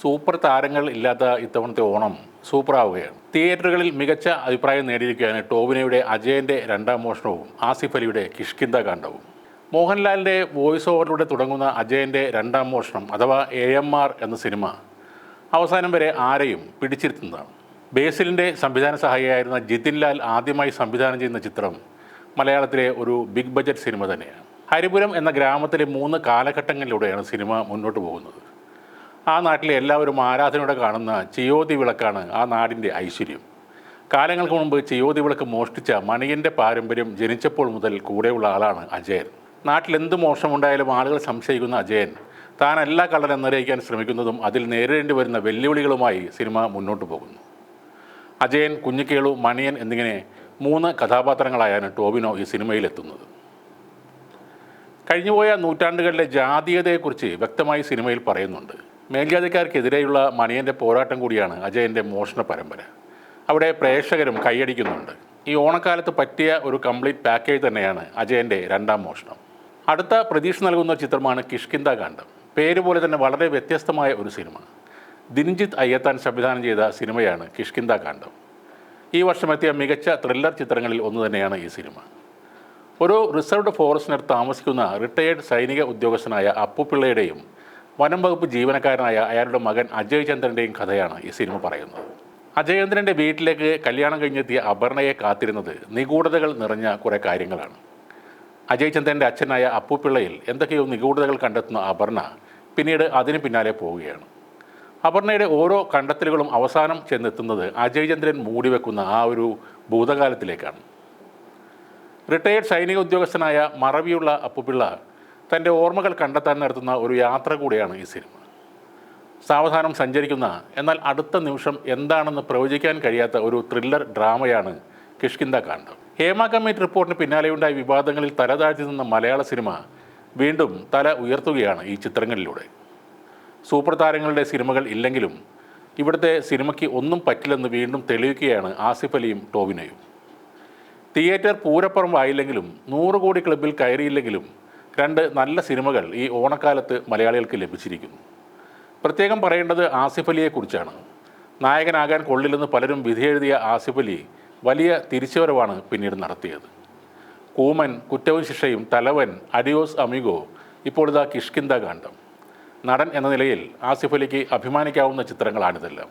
Super താരങ്ങൾ ഇല്ലാത്ത ഇത്തവണത്തെ ഓണം സൂപ്പറാവുകയാണ്. തിയേറ്ററുകളിൽ മികച്ച അഭിപ്രായം നേടിയിരിക്കുകയാണ് ടോവിനോയുടെ അജയന്റെ രണ്ടാം മോഷണവും ആസിഫ് അലിയുടെ കിഷ്കിന്ത കാണ്ഡവും. മോഹൻലാലിന്റെ വോയിസ് ഓവറിലൂടെ തുടങ്ങുന്ന അജയന്റെ രണ്ടാം മോഷണം അഥവാ എ എം ആർ എന്ന സിനിമ അവസാനം വരെ ആരെയും പിടിച്ചിരുത്തുന്നതാണ്. ബേസിലിന്റെ സംവിധാന സഹായിയായിരുന്ന ജിതിൻ ലാൽ ആദ്യമായി സംവിധാനം ചെയ്യുന്ന ചിത്രം മലയാളത്തിലെ ഒരു ബിഗ് ബജറ്റ് സിനിമ തന്നെയാണ്. ഹരിപുരം എന്ന ഗ്രാമത്തിലെ മൂന്ന് കാലഘട്ടങ്ങളിലൂടെയാണ് സിനിമ മുന്നോട്ട് പോകുന്നത്. ആ നാട്ടിലെ എല്ലാവരും ആരാധനയോടെ കാണുന്ന ചിയോതി വിളക്കാണ് ആ നാടിന്റെ ഐശ്വര്യം. കാലങ്ങൾക്ക് മുമ്പ് ചിയോതി വിളക്ക് മോഷ്ടിച്ച മണിയന്റെ പാരമ്പര്യം ജനിച്ചപ്പോൾ മുതൽ കൂടെയുള്ള ആളാണ് അജയൻ. നാട്ടിലെന്ത് മോഷണമുണ്ടായാലും ആളുകൾ സംശയിക്കുന്ന അജയൻ. താൻ എല്ലാ കള്ളനും എന്നറിയിക്കാൻ ശ്രമിക്കുന്നതും അതിൽ നേരിടേണ്ടി വരുന്ന വെല്ലുവിളികളുമായി സിനിമ മുന്നോട്ട് പോകുന്നു. അജയൻ കുഞ്ഞിക്കേളു മണിയൻ എന്നിങ്ങനെ മൂന്ന് കഥാപാത്രങ്ങളായാണ് ടോബിനോ ഈ സിനിമയിലെത്തുന്നത്. കഴിഞ്ഞുപോയ നൂറ്റാണ്ടുകളിലെ ജാതീയതയെക്കുറിച്ച് വ്യക്തമായി സിനിമയിൽ പറയുന്നുണ്ട്. മേൽജാതിക്കാർക്കെതിരെയുള്ള മണിയന്റെ പോരാട്ടം കൂടിയാണ് അജയന്റെ മോഷണ പരമ്പര. അവിടെ പ്രേക്ഷകരും കൈയടിക്കുന്നുണ്ട്. ഈ ഓണക്കാലത്ത് പറ്റിയ ഒരു കംപ്ലീറ്റ് പാക്കേജ് തന്നെയാണ് അജയന്റെ രണ്ടാം മോഷണം. അടുത്ത പ്രതീക്ഷ നൽകുന്ന ചിത്രമാണ് കിഷ്കിന്ദ കാണ്ഡം. പേര് പോലെ തന്നെ വളരെ വ്യത്യസ്തമായ ഒരു സിനിമ. ദിൻജിത്ത് അയ്യത്താൻ സംവിധാനം ചെയ്ത സിനിമയാണ് കിഷ്കിന്ദ കാണ്ഡം. ഈ വർഷമെത്തിയ മികച്ച ത്രില്ലർ ചിത്രങ്ങളിൽ ഒന്ന് തന്നെയാണ് ഈ സിനിമ. ഒരു റിസർവ്ഡ് ഫോറസ്റ്റിനർ താമസിക്കുന്ന റിട്ടയേർഡ് സൈനിക ഉദ്യോഗസ്ഥനായ അപ്പുപിള്ളയുടെയും വനം വകുപ്പ് ജീവനക്കാരനായ അയാളുടെ മകൻ അജയ് ചന്ദ്രന്റെയും കഥയാണ് ഈ സിനിമ പറയുന്നത്. അജയേന്ദ്രന്റെ വീട്ടിലേക്ക് കല്യാണം കഴിഞ്ഞെത്തിയ അപർണയെ കാത്തിരുന്നത് നിഗൂഢതകൾ നിറഞ്ഞ കുറേ കാര്യങ്ങളാണ്. അജയ് ചന്ദ്രന്റെ അച്ഛനായ അപ്പുപിള്ളയിൽ എന്തൊക്കെയോ നിഗൂഢതകൾ കണ്ടെത്തുന്ന അപർണ പിന്നീട് അതിന് പിന്നാലെ പോവുകയാണ്. അപർണയുടെ ഓരോ കണ്ടെത്തലുകളും അവസാനം ചെന്നെത്തുന്നത് അജയ് ചന്ദ്രൻ മൂടിവെക്കുന്ന ആ ഒരു ഭൂതകാലത്തിലേക്കാണ്. റിട്ടയേർഡ് സൈനിക ഉദ്യോഗസ്ഥനായ മറവിയുള്ള അപ്പുപിള്ള തന്റെ ഓർമ്മകൾ കണ്ടെത്താൻ നടത്തുന്ന ഒരു യാത്ര കൂടിയാണ് ഈ സിനിമ. സാവധാനം സഞ്ചരിക്കുന്ന എന്നാൽ അടുത്ത നിമിഷം എന്താണെന്ന് പ്രവചിക്കാൻ കഴിയാത്ത ഒരു ത്രില്ലർ ഡ്രാമയാണ് കിഷ്കിന്ദ കാണ്ഡം. ഹേമ കമ്മിറ്റി റിപ്പോർട്ടിന് പിന്നാലെയുണ്ടായ വിവാദങ്ങളിൽ തലതാഴ്ത്തി നിന്ന മലയാള സിനിമ വീണ്ടും തല ഉയർത്തുകയാണ് ഈ ചിത്രങ്ങളിലൂടെ. സൂപ്പർ താരങ്ങളുടെ സിനിമകൾ ഇല്ലെങ്കിലും ഇവിടുത്തെ സിനിമയ്ക്ക് ഒന്നും പറ്റില്ലെന്ന് വീണ്ടും തെളിയിക്കുകയാണ് ആസിഫ് അലിയും ടോവിനയും. തിയേറ്റർ പൂരപ്പുറമായില്ലെങ്കിലും നൂറ് കോടി ക്ലബിൽ കയറിയില്ലെങ്കിലും രണ്ട് നല്ല സിനിമകൾ ഈ ഓണക്കാലത്ത് മലയാളികൾക്ക് ലഭിച്ചിരിക്കുന്നു. പ്രത്യേകം പറയേണ്ടത് ആസിഫ് അലിയെക്കുറിച്ചാണ് നായകനാകാൻ കൊള്ളില്ലെന്ന് പലരും വിധിയെഴുതിയ ആസിഫ് അലി വലിയ തിരിച്ചുവരവാണ് പിന്നീട് നടത്തിയത്. കൂമൻ കുറ്റവും ശിക്ഷയും തലവൻ അഡിയോസ് അമിഗോ ഇപ്പോൾ കിഷ്കിന്ദ കിഷ്കിന്ത കാണ്ഡം. നടൻ എന്ന നിലയിൽ ആസിഫ് അലിക്ക് അഭിമാനിക്കാവുന്ന ചിത്രങ്ങളാണിതെല്ലാം.